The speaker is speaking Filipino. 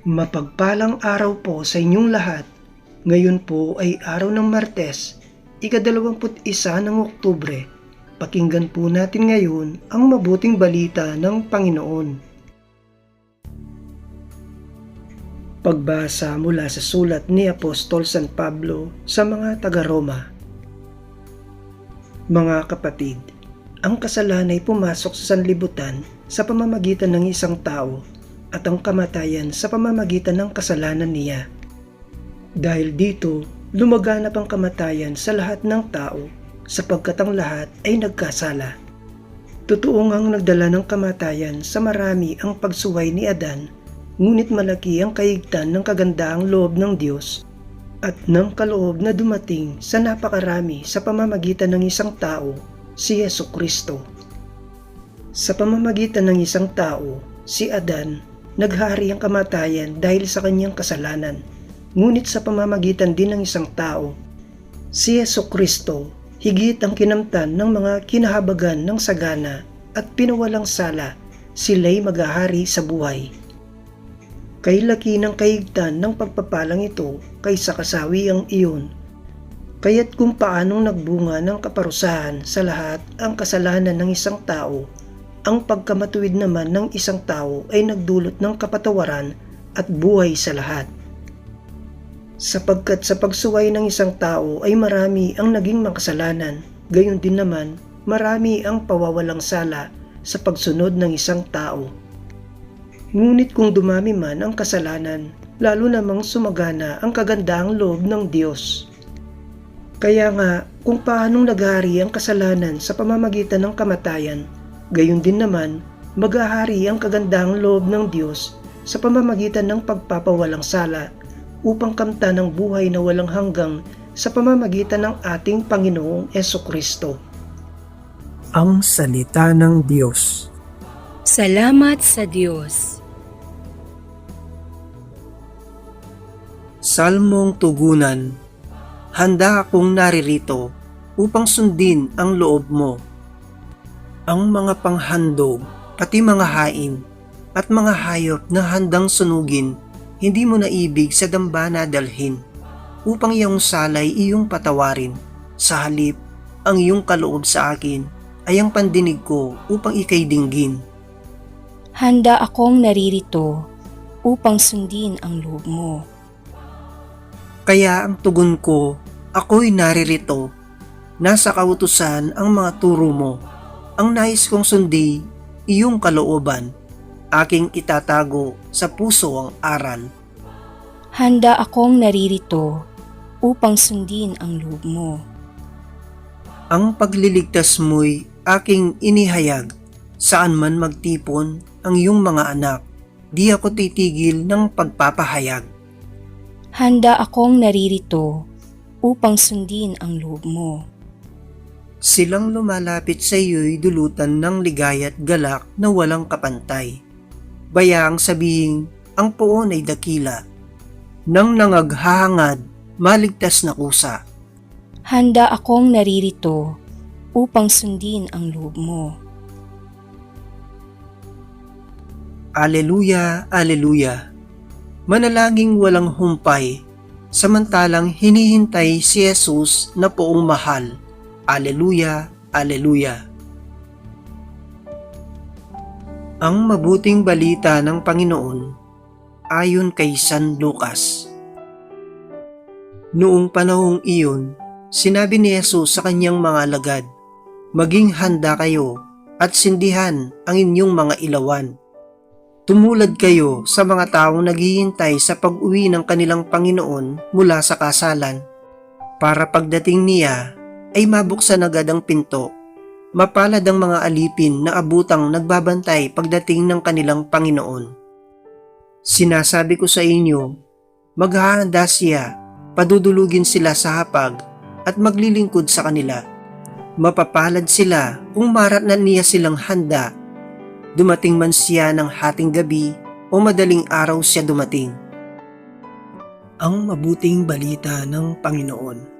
Mapagpalang araw po sa inyong lahat. Ngayon po ay araw ng Martes, ikadalawamput isa ng Oktubre. Pakinggan po natin ngayon ang mabuting balita ng Panginoon. Pagbasa mula sa sulat ni Apostol San Pablo sa mga taga-Roma. Mga kapatid, ang kasalanan ay pumasok sa sanlibutan sa pamamagitan ng isang tao at ang kamatayan sa pamamagitan ng kasalanan niya. Dahil dito, lumaganap ang kamatayan sa lahat ng tao sapagkat ang lahat ay nagkasala. Totoo ngang nagdala ng kamatayan sa marami ang pagsuway ni Adan, ngunit malaki ang kaigtan ng kagandaang loob ng Diyos at ng kaloob na dumating sa napakarami sa pamamagitan ng isang tao, si Yesu Kristo. Sa pamamagitan ng isang tao, si Adan, naghari ang kamatayan dahil sa kanyang kasalanan. Ngunit sa pamamagitan din ng isang tao, si Yesu Kristo, higit ang kinamtan ng mga kinahabagan ng sagana at pinawalang sala, sila'y maghahari sa buhay. Kay laki ng kaigtan ng pagpapalang ito kaysa kasawi ang iyon. Kaya't kung paanong nagbunga ng kaparusahan sa lahat ang kasalanan ng isang tao, ang pagkamatuwid naman ng isang tao ay nagdulot ng kapatawaran at buhay sa lahat. Sapagkat sa pagsuway ng isang tao ay marami ang naging makasalanan, gayon din naman marami ang pawawalang sala sa pagsunod ng isang tao. Ngunit kung dumami man ang kasalanan, lalo namang sumagana ang kagandaang loob ng Diyos. Kaya nga, kung paanong naghari ang kasalanan sa pamamagitan ng kamatayan, gayon din naman maghahari ang kagandaang loob ng Diyos sa pamamagitan ng pagpapawalang sala upang kamta ng buhay na walang hanggang sa pamamagitan ng ating Panginoong Yeso Kristo. Ang Salita ng Diyos Salamat sa Diyos. Salmong Tugunan Handa akong naririto upang sundin ang loob mo. Ang mga panghandog, pati mga hain, at mga hayop na handang sunugin, hindi mo naibig sa dambana dalhin, upang iyong salay iyong patawarin. Sa halip, ang iyong kaloob sa akin ay ang pandinig ko upang ikay dinggin. Handa akong naririto upang sundin ang loob mo. Kaya ang tugon ko, ako'y naririto. Nasa kautusan ang mga turo mo. Ang nais kong sundi, iyong kalooban. Aking itatago sa puso ang aral. Handa akong naririto upang sundin ang loob mo. Ang pagliligtas mo'y aking inihayag. Saan man magtipon ang iyong mga anak, di ako titigil ng pagpapahayag. Handa akong naririto upang sundin ang loob mo. Silang lumalapit sa iyo'y dulutan ng ligaya at galak na walang kapantay. Bayaang sabihing ang puon ay dakila. Nang nangaghahangad, maligtas na kusa. Handa akong naririto upang sundin ang loob mo. Aleluya, Aleluya. Manalangin walang humpay, samantalang hinihintay si Jesus na poong mahal. Aleluya, Aleluya. Ang mabuting balita ng Panginoon ayon kay San Lucas. Noong panahong iyon, sinabi ni Jesus sa kanyang mga alagad, Maging handa kayo at sindihan ang inyong mga ilawan. Tumulad kayo sa mga taong naghihintay sa pag-uwi ng kanilang Panginoon mula sa kasalan para pagdating niya ay mabuksan agad ang pinto. Mapalad ang mga alipin na abutang nagbabantay pagdating ng kanilang Panginoon. Sinasabi ko sa inyo, maghahanda siya, padudulugin sila sa hapag at maglilingkod sa kanila. Mapapalad sila kung maratnan niya silang handa. Dumating man siya ng hating gabi o madaling araw siya dumating. Ang mabuting balita ng Panginoon.